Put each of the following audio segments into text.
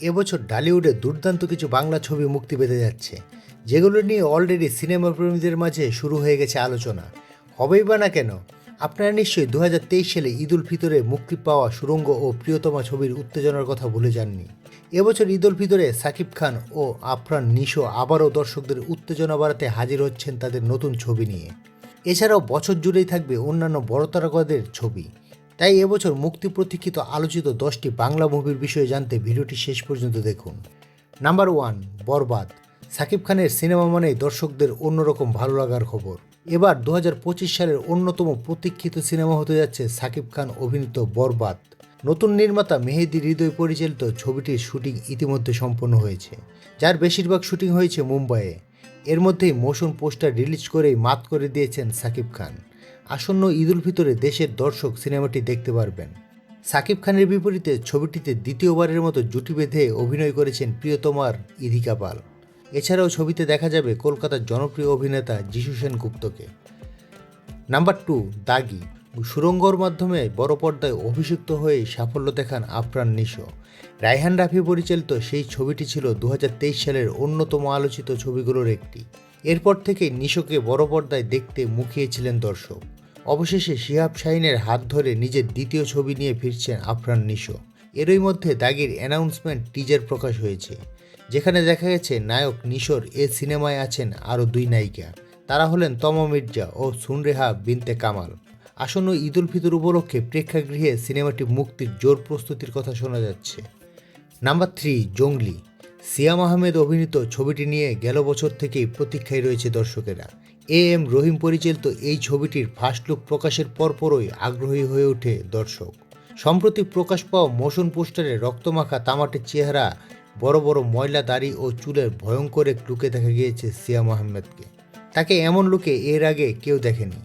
এবছর ডালিউডে দুর্দান্ত কিছু বাংলা ছবি মুক্তি পেতে যাচ্ছে, যেগুলো নিয়ে অলরেডি সিনেমা প্রেমীদের মাঝে শুরু হয়ে গেছে আলোচনা। হবেই বা না কেন? আপনারা নিশ্চয়ই দু হাজার তেইশ সালে ঈদ উল ফিতরে মুক্তি পাওয়া সুরঙ্গ ও প্রিয়তমা ছবির উত্তেজনার কথা ভুলে যাননি। এবছর ঈদ উল ফিতরে সাকিব খান ও আফরান নিশো আবারও দর্শকদের উত্তেজনা বাড়াতে হাজির হচ্ছেন তাদের নতুন ছবি নিয়ে। এছাড়াও বছর জুড়েই থাকবে অন্যান্য বড় তারকাদের ছবি। তাই এবছর মুক্তি প্রতীক্ষিত আলোচিত দশটি বাংলা মুভির বিষয়ে জানতে ভিডিওটি শেষ পর্যন্ত দেখুন। নাম্বার ওয়ান, বরবাদ। সাকিব খানের সিনেমা মানেই দর্শকদের অন্যরকম ভালো লাগার খবর। এবার দু হাজার পঁচিশ সালের অন্যতম প্রতীক্ষিত সিনেমা হতে যাচ্ছে সাকিব খান অভিনীত বরবাদ। নতুন নির্মাতা মেহেদি হৃদয় পরিচালিত ছবিটির শুটিং ইতিমধ্যে সম্পন্ন হয়েছে। যার বেশিরভাগ শুটিং হয়েছে মুম্বাইয়ে। এর মধ্যেই মোশন পোস্টার রিলিজ করেই মাত করে দিয়েছেন সাকিব খান। আসন্ন ঈদুল ফিতরে দেশের দর্শক সিনেমাটি দেখতে পারবেন। সাকিব খানের বিপরীতে ছবিটিতে দ্বিতীয়বারের মতো জুটি বেঁধে অভিনয় করেছেন প্রিয়তমার ইধিকা পাল। এছাড়াও ছবিতে দেখা যাবে কলকাতার জনপ্রিয় অভিনেতা যিশু সেন গুপ্তকে নাম্বার টু, দাগি। সুরঙ্গর মাধ্যমে বড় পর্দায় অভিষিক্ত হয়ে সাফল্য দেখান আফরান নিশো। রায়হান রাফি পরিচালিত সেই ছবিটি ছিল দু হাজার তেইশ সালের অন্যতম আলোচিত ছবিগুলোর একটি। এরপর থেকে নিশোকে বড় পর্দায় দেখতে মুখিয়েছিলেন দর্শক। অবশেষে শিহাব শাহিনের হাত ধরে নিজের দ্বিতীয় ছবি নিয়ে ফিরছেন আফরান নিশো। এরই মধ্যে দাগির অ্যানাউন্সমেন্ট টিজার প্রকাশ হয়েছে, যেখানে দেখা গেছে নায়ক নিশোর এ সিনেমায় আছেন আরও দুই নায়িকা। তারা হলেন তম মির্জা ও সুনরেহা বিনতে কামাল। আসন্ন ঈদ উল ফিতর উপলক্ষে প্রেক্ষাগৃহে সিনেমাটি মুক্তির জোর প্রস্তুতির কথা শোনা যাচ্ছে। Number three, Jongli. সিয়াম আহমেদ অভিনীত ছবিটি নিয়ে গেল বছর থেকেই প্রতীক্ষায় রয়েছে দর্শকেরা। এ এম রহিম পরিচালিত এই ছবিটির ফার্স্ট লুক প্রকাশের পরপরই আগ্রহী হয়ে ওঠে দর্শক। সম্প্রতি প্রকাশ পাওয়া মোশন পোস্টারে রক্তমাখা তামাটের চেহারা, বড় বড় ময়লা দাড়ি ও চুলের ভয়ঙ্কর এক লুকে দেখা গিয়েছে সিয়াম আহমেদকে। তাকে এমন লুকে এর আগে কেউ দেখেনি।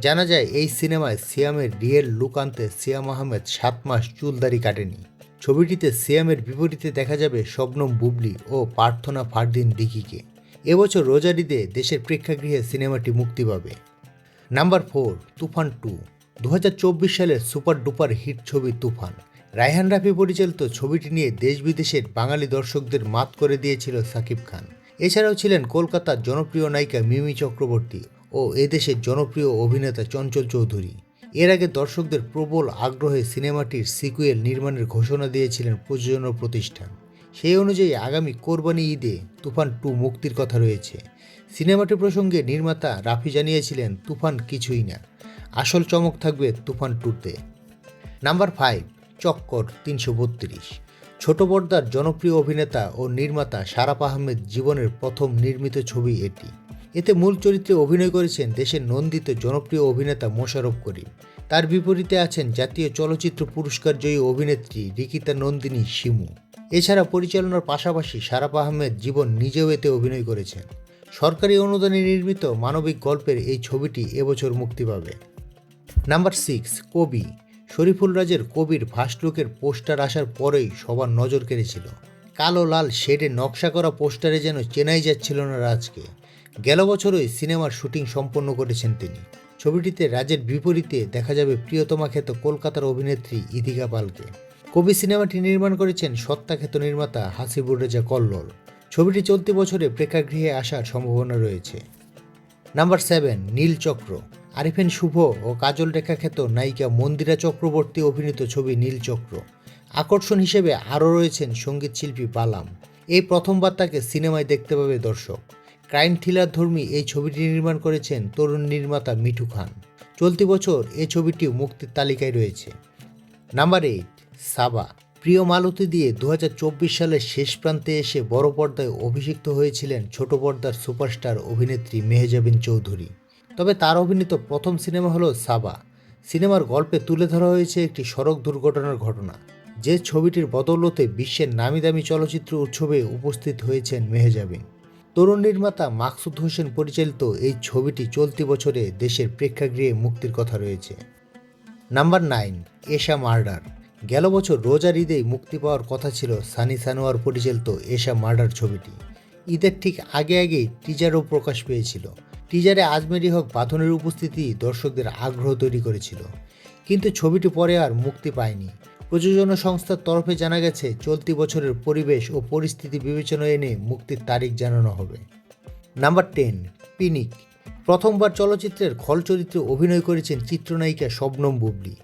জানা যায়, এই সিনেমায় সিয়ামের রিয়েল লুক আনতে সিয়াম আহমেদ সাত মাস চুল দাড়ি কাটেনি। ছবিটিতে সিয়ামের বিপরীতে দেখা যাবে শবনম বুবলি ও প্রার্থনা ফারদিন দিঘিকে। এবছর রোজারিদে দেশের প্রেক্ষাগৃহে সিনেমাটি মুক্তি পাবে। Number four, Toofan two. দু হাজার চব্বিশ সালের সুপার ডুপার হিট ছবি তুফান। রায়হান রাফি পরিচালিত ছবিটি নিয়ে দেশ বিদেশের বাঙালি দর্শকদের মাত করে দিয়েছিল সাকিব খান। এছাড়াও ছিলেন কলকাতার জনপ্রিয় নায়িকা মিমি চক্রবর্তী ও এদেশের জনপ্রিয় অভিনেতা চঞ্চল চৌধুরী। এর আগে দর্শকদের প্রবল আগ্রহে সিনেমাটির সিকুয়েল নির্মাণের ঘোষণা দিয়েছিলেন প্রযোজনা প্রতিষ্ঠান। সেই অনুযায়ী আগামী কোরবানি ঈদে তুফান টু মুক্তির কথা রয়েছে। সিনেমাটি প্রসঙ্গে নির্মাতা রাফি জানিয়েছিলেন, তুফান কিছুই না। আসল চমক থাকবে তুফান টুতে। নাম্বার ফাইভ, চক্কর তিনশো বত্রিশ। ছোট পর্দার জনপ্রিয় অভিনেতা ও নির্মাতা সারাপ আহমেদ জীবনের প্রথম নির্মিত ছবি এটি। এতে মূল চরিত্রে অভিনয় করেছেন দেশের নন্দিত জনপ্রিয় অভিনেতা মোশারফ করিম। তার বিপরীতে আছেন জাতীয় চলচ্চিত্র পুরস্কার জয়ী অভিনেত্রী রিকিতা নন্দিনী শিমু। এছাড়া পরিচালনার পাশাপাশি সারাপ আহমেদ জীবন নিজেও এতে অভিনয় করেছেন। সরকারি অনুদানে নির্মিত মানবিক গল্পের এই ছবিটি এবছর মুক্তি পাবে। নাম্বার সিক্স, কবি। শরীফুল রাজের কবির ফার্স্ট লুকের পোস্টার আসার পরেই সবার নজর কেড়েছিল। কালো লাল শেডে নকশা করা পোস্টারে যেন চেনাই যাচ্ছিল না রাজকে। গেল বছরই সিনেমার শুটিং সম্পন্ন করেছেন তিনি। ছবিটিতে রাজের বিপরীতে দেখা যাবে প্রিয়তমা খ্যাত কলকাতার অভিনেত্রী ইদিকা পালকে। কবি সিনেমাটি নির্মাণ করেছেন সত্তাখ্যাত নির্মাতা হাসিবুর রেজা কল্লোল। ছবিটি চলতি বছরে প্রেক্ষাগৃহে আসার সম্ভাবনা রয়েছে। নাম্বার সেভেন, নীল চক্র। আরিফেন শুভ ও কাজল রেখা খ্যাত নায়িকা মন্দিরা চক্রবর্তী অভিনীত ছবি নীল চক্র। আকর্ষণ হিসেবে আরও রয়েছেন সংগীত শিল্পী বালাম এই প্রথমবার তাকে সিনেমায় দেখতে পাবে দর্শক। ক্রাইম থ্রিলার ধর্মী এই ছবিটি নির্মাণ করেছেন তরুণ নির্মাতা মিঠু খান। চলতি বছর এই ছবিটিও মুক্তির তালিকায় রয়েছে। Number eight, Saba. প্রিয় মালতী দিয়ে দু হাজার চব্বিশ সালের শেষ প্রান্তে এসে বড় পর্দায় অভিষিক্ত হয়েছিলেন ছোট পর্দার সুপারস্টার অভিনেত্রী মেহেজাবিন চৌধুরী। তবে তার অভিনীত প্রথম সিনেমা হলো সাবা। সিনেমার গল্পে তুলে ধরা হয়েছে একটি সড়ক দুর্ঘটনার ঘটনা। যে ছবিটির বদৌলতে বিশ্বের নামি দামি চলচ্চিত্র উৎসবে উপস্থিত হয়েছেন মেহেজাবিন। তরুণ নির্মাতা মাকসুদ হোসেন পরিচালিত এই ছবিটি চলতি বছরে দেশের প্রেক্ষাগৃহে মুক্তির কথা রয়েছে। Number nine, Esha murder. গেল বছর রোজার ঈদেই মুক্তি পাওয়ার কথা ছিল সানি সানোয়ার পরিচালিত এশা মার্ডার ছবিটি। ঈদের ঠিক আগে আগেই টিজারও প্রকাশ পেয়েছিল। টিজারে আজমেরি হক বাঁধনের উপস্থিতি দর্শকদের আগ্রহ তৈরি করেছিল। কিন্তু ছবিটি পরে আর মুক্তি পায়নি। প্রযোজনা সংস্থার তরফে জানা গেছে, চলতি বছরের পরিবেশ ও পরিস্থিতি বিবেচনা এনে মুক্তির তারিখ জানানো হবে। নাম্বার টেন, পিনিক। প্রথমবার চলচ্চিত্রের খল চরিত্রে অভিনয় করেছেন চিত্রনায়িকা শবনম বুবলি।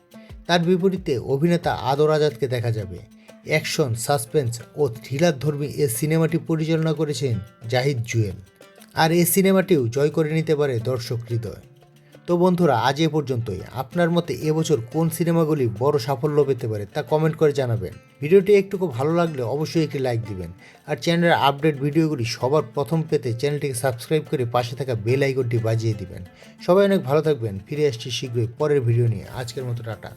তার বিপরীতে অভিনেতা আদর আজাদকে দেখা যাবে। অ্যাকশন, সাসপেন্স ও থ্রিলার ধর্মী এ সিনেমাটি পরিচালনা করেছেন জাহিদ জুয়েল। আর এই সিনেমাটিও জয় করে নিতে পারে দর্শক হৃদয়। তো বন্ধুরা, আজ এ পর্যন্তই। আপনার মতে এবছর কোন সিনেমাগুলি বড় সাফল্য পেতে পারে তা কমেন্ট করে জানাবেন। ভিডিওটি একটুকু ভালো লাগলে অবশ্যই একটি লাইক দিবেন। আর চ্যানেলের আপডেট ভিডিওগুলি সবার প্রথম পেতে চ্যানেলটিকে সাবস্ক্রাইব করে পাশে থাকা বেল আইকনটি বাজিয়ে দিবেন। সবাই অনেক ভালো থাকবেন, ফিরে আসছি শীঘ্রই পরের ভিডিও নিয়ে। আজকের মতো টাটা।